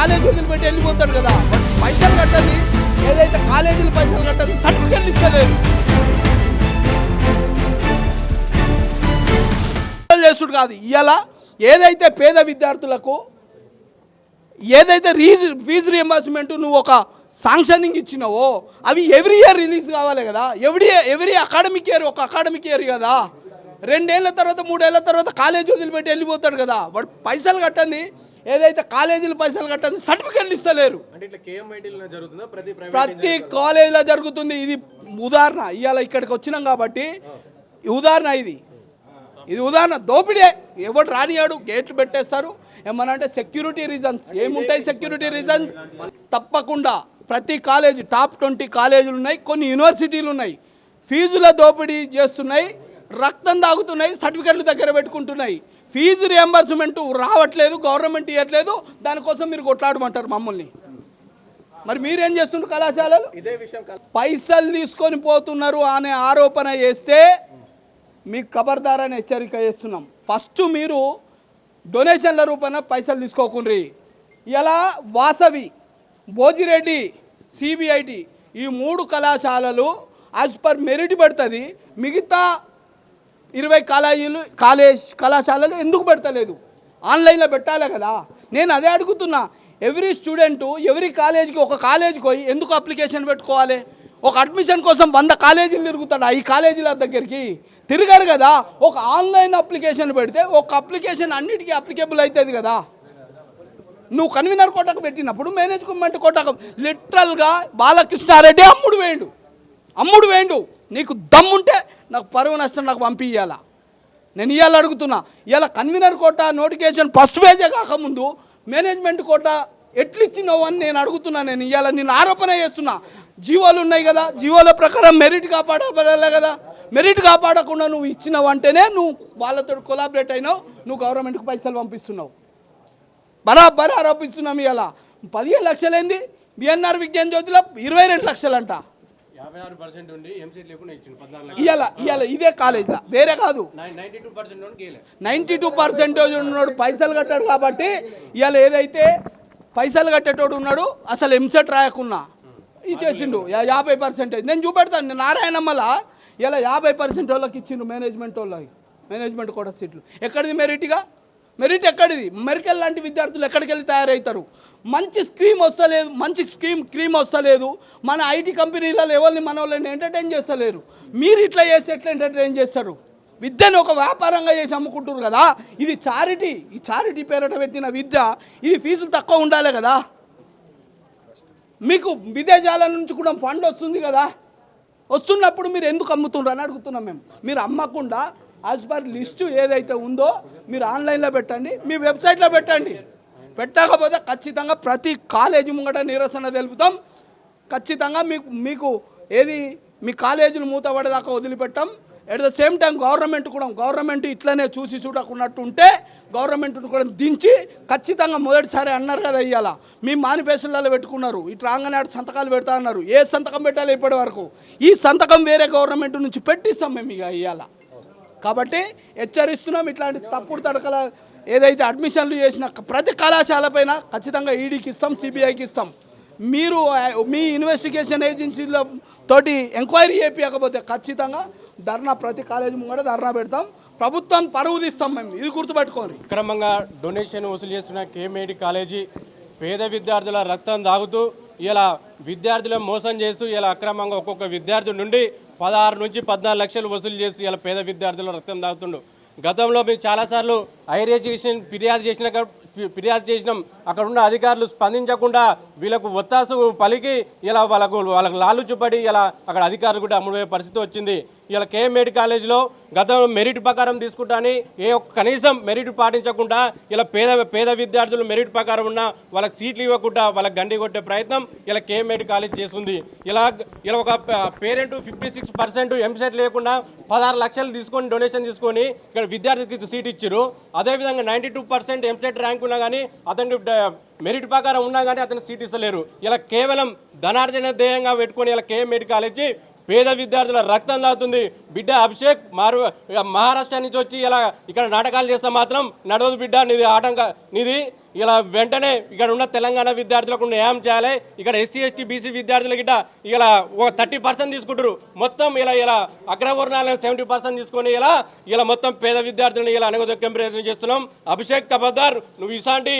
వదిలిపెట్టి వెళ్ళిపోతాడు కదా. బట్ పైసలు కట్టాలి ఏదైతే కాలేజీలు పైసలు కట్టదు సర్టిఫికెట్లు ఇస్తలేదు. చేసుడు కాదు. ఇవాళ ఏదైతే పేద విద్యార్థులకు ఏదైతే రీజ్ ఫీజు రియంబర్స్మెంట్ నువ్వు ఒక సాంక్షనింగ్ ఇచ్చినావో అవి ఎవ్రీ ఇయర్ రిలీజ్ కావాలి కదా. ఎవ్రీ ఎవ్రీ అకాడమిక్ ఇయర్ ఒక అకాడమిక్ ఇయర్ కదా. రెండేళ్ళ తర్వాత మూడేళ్ళ తర్వాత కాలేజీ వదిలిపెట్టి వెళ్ళిపోతాడు కదా. వాడు పైసలు కట్టండి ఏదైతే కాలేజీలు పైసలు కట్టండి సర్టిఫికెట్లు ఇస్తలేరు. ప్రతి కాలేజీలో? జరుగుతుంది. ఇది ఉదాహరణ. ఇవాళ ఇక్కడికి వచ్చినాం కాబట్టి ఉదాహరణ ఇది. ఇది ఉదాహరణ. దోపిడే. ఎవడు రానియాడు గేట్లు పెట్టేస్తారు. ఏమన్నా అంటే సెక్యూరిటీ రీజన్స్ ఏముంటాయి సెక్యూరిటీ రీజన్స్ తప్పకుండా ప్రతి కాలేజీ టాప్ ట్వంటీ కాలేజీలు ఉన్నాయి కొన్ని యూనివర్సిటీలు ఉన్నాయి. ఫీజుల దోపిడీ చేస్తున్నాయి రక్తం తాగుతున్నాయి సర్టిఫికెట్లు దగ్గర పెట్టుకుంటున్నాయి. ఫీజు రియంబర్స్మెంట్ రావట్లేదు గవర్నమెంట్ ఇవ్వట్లేదు దానికోసం మీరు కొట్లాడమంటారు మమ్మల్ని. మరి మీరేం చేస్తున్నారు కళాశాలలు? ఇదే విషయం పైసలు తీసుకొని పోతున్నారు అనే ఆరోపణ చేస్తే మీకు ఖబర్దార్ అని హెచ్చరిక చేస్తున్నాం. ఫస్ట్ మీరు డొనేషన్ల రూపాన పైసలు తీసుకోకుండ్రి. ఇలా వాసవి భోజిరెడ్డి సిబిఐటి ఈ మూడు కళాశాలలు యాజ్ పర్ మెరిట్ పడుతుంది. మిగతా ఇరవై కాలేజీలు కాలేజ్ కళాశాలలు ఎందుకు పెడతలేదు? ఆన్లైన్లో పెట్టాలి కదా. నేను అదే అడుగుతున్నా. ఎవ్రీ స్టూడెంట్ ఎవరి కాలేజీకి ఒక కాలేజీకి పోయి ఎందుకు అప్లికేషన్ పెట్టుకోవాలి? ఒక అడ్మిషన్ కోసం వంద కాలేజీలు తిరుగుతాడా ఈ కాలేజీల దగ్గరికి? తిరగరు కదా. ఒక ఆన్లైన్ అప్లికేషన్ పెడితే ఒక అప్లికేషన్ అన్నిటికీ అప్లికేబుల్ అవుతుంది కదా. నువ్వు కన్వీనర్ కోటకు పెట్టినప్పుడు మేనేజ్మెంట్ కోటకు లిటరల్గా బాలకృష్ణారెడ్డి అమ్ముడు వేయండు. అమ్ముడు వేయండు. నీకు దమ్ముంటే నాకు పరువు నష్టం నాకు పంపించాల నేను ఇవాళ అడుగుతున్నా. ఇవాళ కన్వీనర్ కోట నోటిఫికేషన్ ఫస్ట్ పేజే కాకముందు మేనేజ్మెంట్ కోట ఎట్లిచ్చినావు అని నేను అడుగుతున్నా నేను ఇవాళ నేను ఆరోపణ చేస్తున్నా. జీవోలు ఉన్నాయి కదా జీవోల ప్రకారం మెరిట్ కాపాడబడాలి కదా. మెరిట్ కాపాడకుండా నువ్వు ఇచ్చినావు అంటేనే నువ్వు వాళ్ళతో కొలాబరేట్ అయినావు నువ్వు గవర్నమెంట్కి పైసలు పంపిస్తున్నావు. బరాబర్ ఆరోపిస్తున్నాం ఇవాళ పదిహేను లక్షలేంది బిఎన్ఆర్ విజ్ఞాన్ జ్యోతిలో ఇరవై రెండు లక్షలంట. యాభై ఆరు పర్సెంట్ ఉండి ఎంసీ లేకుండా ఇచ్చింది పద్నాలుగు ఇవాళ ఇవాళ ఇదే కాలేజ్లో వేరే కాదు. Ninety two percent two percentage ఉన్నాడు పైసలు కట్టాడు కాబట్టి ఇవాళ ఏదైతే పైసలు కట్టేటోడు ఉన్నాడు అసలు ఎంసెట్ రాయకున్నా. ఇచ్చేసిండు యాభై పర్సెంటేజ్ నేను చూపెడతాను నేను నారాయణమ్మల ఇలా యాభై పర్సెంట్ వాళ్ళకి ఇచ్చిండు మేనేజ్మెంట్ వాళ్ళకి మేనేజ్మెంట్ కూడా సీట్లు. ఎక్కడిది మెరిట్గా మెరిట్ ఎక్కడిది? మెరికల్ లాంటి విద్యార్థులు ఎక్కడికి వెళ్ళి తయారవుతారు? మంచి స్కీమ్ వస్తలేదు మంచి స్కీమ్ క్రీమ్ వస్తలేదు. మన ఐటీ కంపెనీలలో ఎవరిని మన వాళ్ళని ఎంటర్టైన్ చేస్తలేరు. మీరు ఇట్లా చేస్తే ఎట్లా ఎంటర్టైన్ చేస్తారు? విద్యను ఒక వ్యాపారంగా చేసి అమ్ముకుంటారు కదా? ఇది చారిటీ ఈ చారిటీ పేరట పెట్టిన విద్య ఇది ఫీజులు తక్కువ ఉండాలి కదా? మీకు విదేశాల నుంచి కూడా ఫండ్ వస్తుంది కదా? వస్తున్నప్పుడు మీరు ఎందుకు అమ్ముతుండ్రు అని అడుగుతున్నాం మేము. మీరు అమ్మకుండా యాజ్ పర్ లిస్టు ఏదైతే ఉందో మీరు ఆన్లైన్లో పెట్టండి మీ వెబ్సైట్లో పెట్టండి. పెట్టకపోతే ఖచ్చితంగా ప్రతి కాలేజీ ముంగట నిరసన తెలుపుతాం. ఖచ్చితంగా మీకు మీకు ఏది మీ కాలేజీలు మూతపడేదాకా వదిలిపెట్టాం. At the same time government కూడా గవర్నమెంట్ ఇట్లనే చూసి చూడకున్నట్టు ఉంటే గవర్నమెంట్ను కూడా దించి ఖచ్చితంగా మొదటిసారి అన్నారు కదా ఇవాళ మీ మేనిఫెస్టోలలో పెట్టుకున్నారు. ఇటు రాగానే సంతకాలు పెడతా అన్నారు. ఏ సంతకం పెట్టాలి ఇప్పటి వరకు? ఈ సంతకం వేరే గవర్నమెంట్ నుంచి పెట్టిస్తాం మేము ఇక ఇవాళ కాబట్టి హెచ్చరిస్తున్నాం ఇట్లాంటి తప్పుడు తడకల ఏదైతే అడ్మిషన్లు చేసిన ప్రతి కళాశాలపైన ఖచ్చితంగా ఈడీకి ఇస్తాం సిబిఐకి ఇస్తాం. మీరు మీ ఇన్వెస్టిగేషన్ ఏజెన్సీలో తోటి ఎంక్వైరీ చేపించకపోతే ఖచ్చితంగా ధర్నా ప్రతి కాలేజీ ముంగట ధర్నా పెడతాం. ప్రభుత్వం పరువు తీస్తాం మేము ఇది గుర్తుపెట్టుకోండి. అక్రమంగా డొనేషన్ వసూలు చేస్తున్న కేమేడి కాలేజీ పేద విద్యార్థుల రక్తం తాగుతూ ఇలా విద్యార్థులను మోసం చేస్తూ ఇలా అక్రమంగా ఒక్కొక్క విద్యార్థి నుండి పదహారు నుంచి పద్నాలుగు లక్షలు వసూలు చేస్తూ ఇలా పేద విద్యార్థుల రక్తం దాగుతుండు గతంలో మేము చాలాసార్లు హైర్ ఎడ్యుకేషన్ ఫిర్యాదు చేసిన ఫిర్యాదు చేసినాం. అక్కడ ఉన్న అధికారులు స్పందించకుండా వీళ్ళకు ఒత్తాసు పలికి ఇలా వాళ్ళకు వాళ్ళకు లాలు చూపడి ఇలా అక్కడ అధికారులు కూడా అమ్ముడే పరిస్థితి వచ్చింది. ఇలా కేఎంఏడి కాలేజీలో గతంలో మెరిట్ ప్రకారం తీసుకుంటాని ఏ ఒక్క కనీసం మెరిట్ పాటించకుండా ఇలా పేద పేద విద్యార్థులు మెరిట్ ప్రకారం ఉన్న వాళ్ళకి సీట్లు ఇవ్వకుండా వాళ్ళకి గండి కొట్టే ప్రయత్నం ఇలా కేఎంఏడి కాలేజ్ చేస్తుంది. ఇలా ఇలా ఒక parent fifty six percent EAMCET లేకుండా పదహారు లక్షలు తీసుకొని డొనేషన్ తీసుకొని ఇక్కడ విద్యార్థికి సీట్ ఇచ్చారు అదేవిధంగా ninety two percent EAMCET rank ఉన్నా కానీ అతనికి మెరిట్ ప్రకారం ఉన్నా కానీ అతను సీట్ ఇస్తలేరు. ఇలా కేవలం ధనార్జన ధ్యేయంగా పెట్టుకొని ఇలా కేఎంఏడి కాలేజీ పేద విద్యార్థుల రక్తం తాగుతుంది. బిడ్డ అభిషేక్ మారు మహారాష్ట్ర నుంచి వచ్చి ఇలా ఇక్కడ నాటకాలు చేస్తే మాత్రం నడవదు బిడ్డ నీది ఆటంక నీది ఇలా వెంటనే ఇక్కడ ఉన్న తెలంగాణ విద్యార్థులకు న్యాయం చేయాలి. ఇక్కడ ఎస్సీ ఎస్టీ బీసీ విద్యార్థుల గిట్ట ఇలా ఒక థర్టీ పర్సెంట్ తీసుకుంటారు మొత్తం ఇలా ఇలా అగ్రవర్ణాలను సెవెంటీ పర్సెంట్ తీసుకొని ఇలా ఇలా మొత్తం పేద విద్యార్థులను ఇలా అనగదొక్కే ప్రయత్నం చేస్తున్నాం. అభిషేక్ కబద్దార్ నువ్వు ఇసాంటి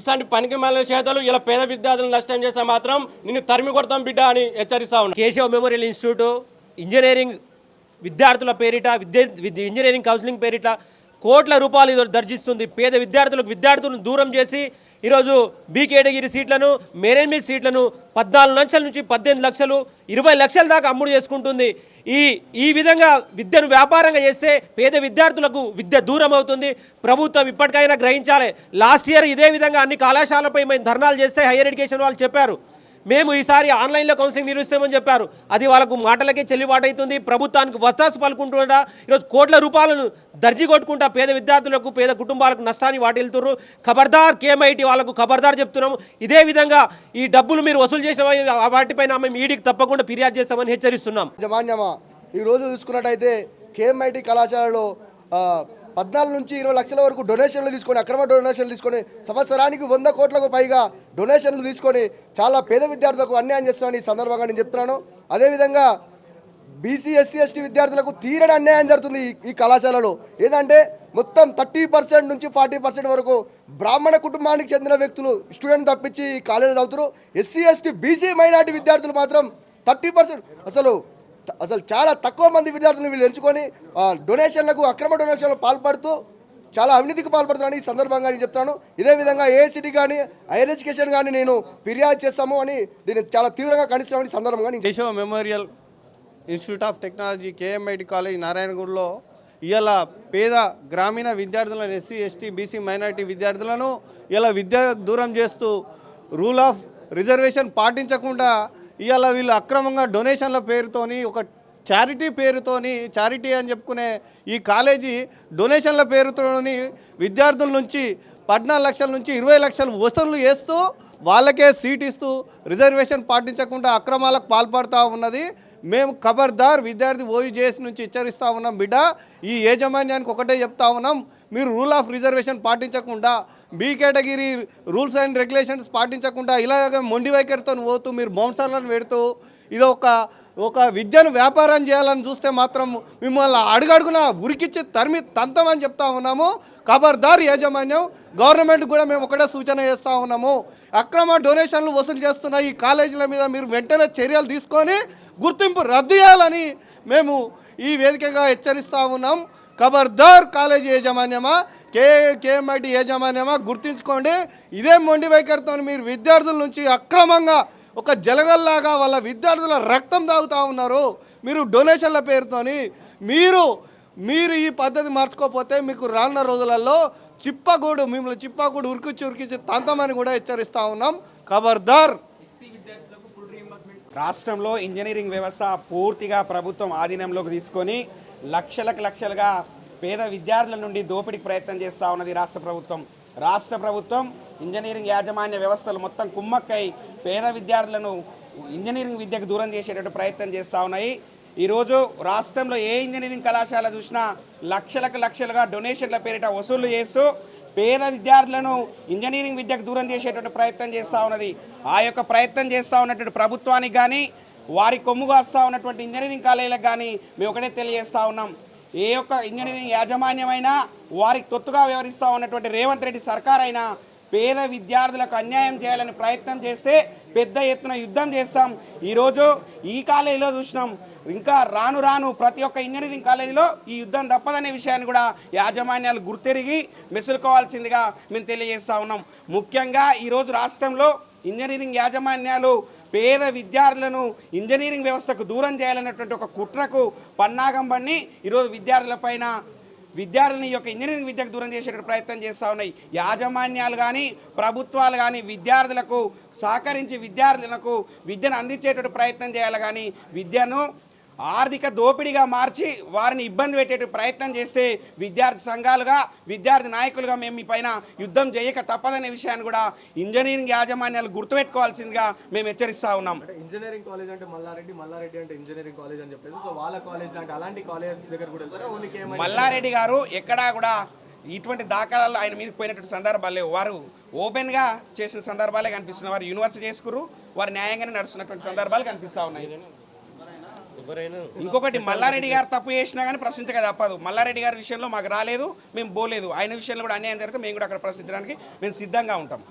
ఇసాంటి పనికి మళ్ళీ చేతలు ఇలా పేద విద్యార్థులను నష్టం చేస్తే మాత్రం నిన్ను తరిమి కొడతాం బిడ్డ అని హెచ్చరిస్తా ఉన్నా. కేశవ మెమోరియల్ ఇన్స్టిట్యూట్ ఇంజనీరింగ్ విద్యార్థుల పేరిట విద్య ఇంజనీరింగ్ కౌన్సిలింగ్ పేరిట కోట్ల రూపాయలు దర్శిస్తుంది దర్జిస్తుంది. పేద విద్యార్థులకు విద్యార్థులను దూరం చేసి ఈరోజు బీ కేటగిరీ సీట్లను మేనేజ్మెంట్ సీట్లను పద్నాలుగు లక్షల నుంచి పద్దెనిమిది లక్షలు ఇరవై లక్షల దాకా అమ్ముడు చేసుకుంటుంది. ఈ ఈ విధంగా విద్యను వ్యాపారంగా చేస్తే పేద విద్యార్థులకు విద్య దూరం అవుతుంది. ప్రభుత్వం ఇప్పటికైనా గ్రహించాలి. లాస్ట్ ఇయర్ ఇదే విధంగా అన్ని కళాశాలపై మేము ధర్నాలు చేస్తే హైయర్ ఎడ్యుకేషన్ వాళ్ళు చెప్పారు. మేము ఈసారి ఆన్లైన్లో కౌన్సిలింగ్ నిర్వహిస్తామని చెప్పారు. అది వాళ్ళకు మాటలకే చెల్లుబాటు అవుతుంది ప్రభుత్వానికి వస్తాసు పలుకుంటుండా ఈరోజు కోట్ల రూపాయలను దర్జీ కొట్టుకుంటా పేద విద్యార్థులకు పేద కుటుంబాలకు నష్టాన్ని వాటిల్తున్నారు ఖబర్దార్ కేఎంఐటి వాళ్ళకు ఖబర్దార్ చెప్తున్నాము. ఇదే విధంగా ఈ డబ్బులు మీరు వసూలు చేసిన వాటిపైన మేము ఈడీకి తప్పకుండా ఫిర్యాదు చేస్తామని హెచ్చరిస్తున్నాం. ఈ ఈరోజు చూసుకున్నట్టయితే కేఎంఐటి కళాశాలలో పద్నాలుగు నుంచి ఇరవై లక్షల వరకు డొనేషన్లు తీసుకొని అక్రమ డొనేషన్లు తీసుకొని సంవత్సరానికి వంద కోట్లకు పైగా డొనేషన్లు తీసుకొని చాలా పేద విద్యార్థులకు అన్యాయం చేస్తున్నాను ఈ సందర్భంగా నేను చెప్తున్నాను. అదేవిధంగా బీసీ ఎస్సీ ఎస్టీ విద్యార్థులకు తీరని అన్యాయం జరుగుతుంది ఈ- కళాశాలలో. ఏంటంటే మొత్తం థర్టీ పర్సెంట్ నుంచి ఫార్టీ పర్సెంట్ వరకు బ్రాహ్మణ కుటుంబానికి చెందిన వ్యక్తులు స్టూడెంట్ తప్పించి ఈ కాలేజీలో చదువుతారు ఎస్సీ ఎస్టీ బీసీ మైనార్టీ విద్యార్థులు మాత్రం థర్టీ పర్సెంట్ అసలు అసలు చాలా తక్కువ మంది విద్యార్థులు వీళ్ళు ఎంచుకొని డొనేషన్లకు అక్రమ డొనేషన్లకు పాల్పడుతూ చాలా అవినీతికి పాల్పడుతున్నాను ఈ సందర్భంగా నేను చెప్తాను. ఇదే విధంగా ఏఐసిటీ కానీ హైయర్ ఎడ్యుకేషన్ కానీ నేను ఫిర్యాదు చేస్తాము అని దీన్ని చాలా తీవ్రంగా ఖండిస్తున్నామని సందర్భంగా నేను Keshav memorial institute of technology KMIT college నారాయణగూడలో ఇవాళ పేద గ్రామీణ విద్యార్థులను ఎస్సీ ఎస్టీ బీసీ మైనారిటీ విద్యార్థులను ఇలా విద్య దూరం చేస్తూ రూల్ ఆఫ్ రిజర్వేషన్ పాటించకుండా ఇవాళ వీళ్ళు అక్రమంగా డొనేషన్ల పేరుతోని ఒక చారిటీ పేరుతోని చారిటీ అని చెప్పుకునే ఈ కాలేజీ డొనేషన్ల పేరుతోని విద్యార్థుల నుంచి పద్నాలుగు లక్షల నుంచి ఇరవై లక్షలు వసూలు చేస్తూ వాళ్ళకే సీట్ ఇస్తూ రిజర్వేషన్ పాటించకుండా అక్రమాలకు పాల్పడుతూ ఉన్నది. మేము ఖబర్దార్ విద్యార్థి ఓయూజేఎస్ నుంచి హెచ్చరిస్తూ ఉన్నాం బిడ్డ. ఈ యాజమాన్యానికి ఒకటే చెప్తా ఉన్నాం మీరు రూల్ ఆఫ్ రిజర్వేషన్ పాటించకుండా B category rules and regulations పాటించకుండా ఇలాగ మొండి వైఖరితో పోతూ మీరు బౌన్సర్లను పెడుతూ ఇది ఒక ఒక విద్యను వ్యాపారం చేయాలని చూస్తే మాత్రం మిమ్మల్ని అడుగడుగున ఉరికిచ్చి తరిమి తంతమని చెప్తా ఉన్నాము. ఖబర్దార్ యాజమాన్యం గవర్నమెంట్ కూడా మేము ఒకటే సూచన చేస్తూ ఉన్నాము. అక్రమ డొనేషన్లు వసూలు చేస్తున్న ఈ కాలేజీల మీద మీరు వెంటనే చర్యలు తీసుకొని గుర్తింపు రద్దు చేయాలని మేము ఈ వేదికగా హెచ్చరిస్తూ ఉన్నాం. ఖబర్దార్ కాలేజీ యాజమాన్యమా కే కేఎంఐటి యాజమాన్యమా గుర్తించుకోండి. ఇదే మొండి వైఖరితో మీరు విద్యార్థుల నుంచి అక్రమంగా ఒక జలగల్లాగా వాళ్ళ విద్యార్థుల రక్తం తాగుతూ ఉన్నారు. మీరు డొనేషన్ల పేరుతోని మీరు మీరు ఈ పద్ధతి మార్చుకోకపోతే మీకు రానున్న రోజులలో చిప్పగూడు మిమ్మల్ని చిప్పగూడు ఉరికిచ్చి ఉరికిచ్చి తంతమని కూడా హెచ్చరిస్తూ ఉన్నాం. ఖబర్దార్! రాష్ట్రంలో ఇంజనీరింగ్ వ్యవస్థ పూర్తిగా ప్రభుత్వం ఆధీనంలోకి తీసుకొని లక్షలకు లక్షలుగా పేద విద్యార్థుల నుండి దోపిడీకి ప్రయత్నం చేస్తూ ఉన్నది రాష్ట్ర ప్రభుత్వం. రాష్ట్ర ప్రభుత్వం ఇంజనీరింగ్ యాజమాన్య వ్యవస్థలు మొత్తం కుమ్మక్కై పేద విద్యార్థులను ఇంజనీరింగ్ విద్యకు దూరం చేసేటట్టు ప్రయత్నం చేస్తూ ఉన్నాయి. ఈరోజు రాష్ట్రంలో ఏ ఇంజనీరింగ్ కళాశాల చూసినా లక్షలకు లక్షలుగా డొనేషన్ల పేరిట వసూలు చేస్తూ పేద విద్యార్థులను ఇంజనీరింగ్ విద్యకు దూరం చేసేటువంటి ప్రయత్నం చేస్తూ ఉన్నది. ఆ యొక్క ప్రయత్నం చేస్తూ ఉన్నటువంటి ప్రభుత్వానికి కానీ వారి కొమ్ముగా వస్తూ ఉన్నటువంటి ఇంజనీరింగ్ కాలేజీలకు కానీ మేము ఒకటే తెలియజేస్తూ ఉన్నాం. ఏ యొక్క ఇంజనీరింగ్ యాజమాన్యమైనా వారికి తొత్తుగా వ్యవహరిస్తూ ఉన్నటువంటి రేవంత్ రెడ్డి సర్కార్ అయినా పేద విద్యార్థులకు అన్యాయం చేయాలని ప్రయత్నం చేస్తే పెద్ద ఎత్తున యుద్ధం చేస్తాం. ఈరోజు ఈ కాలేజీలో చూసినాం. ఇంకా రాను రాను ప్రతి ఒక్క ఇంజనీరింగ్ కాలేజీలో ఈ యుద్ధం తప్పదనే విషయాన్ని కూడా యాజమాన్యాలు గుర్తెరిగి మెసులుకోవాల్సిందిగా మేము తెలియజేస్తా ఉన్నాం. ముఖ్యంగా ఈరోజు రాష్ట్రంలో ఇంజనీరింగ్ యాజమాన్యాలు పేద విద్యార్థులను ఇంజనీరింగ్ వ్యవస్థకు దూరం చేయాలనేటువంటి ఒక కుట్రకు పన్నాగం పన్ని ఈరోజు విద్యార్థులపైన విద్యార్థులని యొక్క ఇంజనీరింగ్ విద్యకు దూరం చేసే ప్రయత్నం చేస్తూ ఉన్నాయి. యాజమాన్యాలు కానీ ప్రభుత్వాలు కానీ విద్యార్థులకు సహకరించి విద్యార్థులకు విద్యను అందించేటువంటి ప్రయత్నం చేయాలి కానీ విద్యను ఆర్థిక దోపిడీగా మార్చి వారిని ఇబ్బంది పెట్టే ప్రయత్నం చేస్తే విద్యార్థి సంఘాలుగా విద్యార్థి నాయకులుగా మేము మీ పైన యుద్ధం చేయక తప్పదనే విషయాన్ని కూడా ఇంజనీరింగ్ యాజమాన్యాలు గుర్తుపెట్టుకోవాల్సిందిగా మేము హెచ్చరిస్తా ఉన్నాం. ఇంజనీరింగ్ కాలేజ్ అంటే మల్లారెడ్డి మల్లారెడ్డి అంటే ఇంజనీరింగ్ కాలేజ్ అని చెప్పేసి సో వాళ్ళ కాలేజ్ అంటే అలాంటి కాలేజ్ దగ్గర కూడా మల్లారెడ్డి గారు ఎక్కడా కూడా ఇటువంటి దాఖలాలు ఆయన మీదకి పోయినటువంటి సందర్భాలు లేవు. వారు ఓపెన్గా చేసిన సందర్భాలే కనిపిస్తున్నాయి. వారు యూనివర్సిటీ చేసుకురు వారు న్యాయంగానే నడుస్తున్నటువంటి సందర్భాలు కనిపిస్తూ ఉన్నాయి. ఇంకొకటి మల్లారెడ్డి గారు తప్పు చేసినా కానీ ప్రశ్నించక తప్పదు. మల్లారెడ్డి గారి విషయంలో మాకు రాలేదు మేము పోలేదు. ఆయన విషయంలో కూడా అన్యాయం జరిగితే మేము కూడా అక్కడ ప్రశ్నించడానికి మేము సిద్ధంగా ఉంటాం.